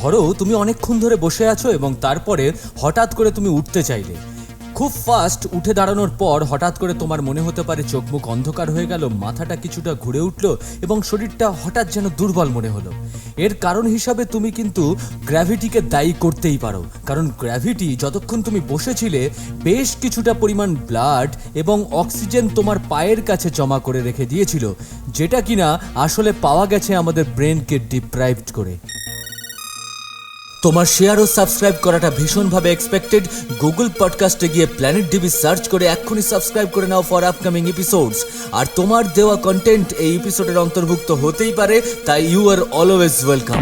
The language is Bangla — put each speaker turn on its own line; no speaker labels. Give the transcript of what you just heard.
ধরো তুমি অনেকক্ষণ ধরে বসে আছো এবং তারপরে হঠাৎ করে তুমি উঠতে চাইলে। খুব ফাস্ট উঠে দাঁড়ানোর পর হঠাৎ করে তোমার মনে হতে পারে চোখ মুখ অন্ধকার হয়ে গেল, মাথাটা কিছুটা ঘুরে উঠল এবং শরীরটা হঠাৎ যেন দুর্বল মনে হলো। এর কারণ হিসাবে তুমি কিন্তু গ্র্যাভিটিকে দায়ী করতেই পারো, কারণ গ্র্যাভিটি যতক্ষণ তুমি বসেছিলে, বেশ কিছুটা পরিমাণ ব্লাড এবং অক্সিজেন তোমার পায়ের কাছে জমা করে রেখে দিয়েছিল, যেটা কিনা আসলে পাওয়া গেছে আমাদের ব্রেনকে ডিপ্রাইভড করে। তোমার শেয়ার ও সাবস্ক্রাইব করাটা ভীষণভাবে এক্সপেক্টেড গুগল পডকাস্টে গিয়ে প্ল্যানেট ডিবি সার্চ করে এক্ষুনি সাবস্ক্রাইব করে নাও ফর আপকামিং এপিসোডস আর তোমার দেওয়া কন্টেন্ট এই এপিসোডের অন্তর্ভুক্ত হতেই পারে, তাই ইউ আর অলওয়েজ ওয়েলকাম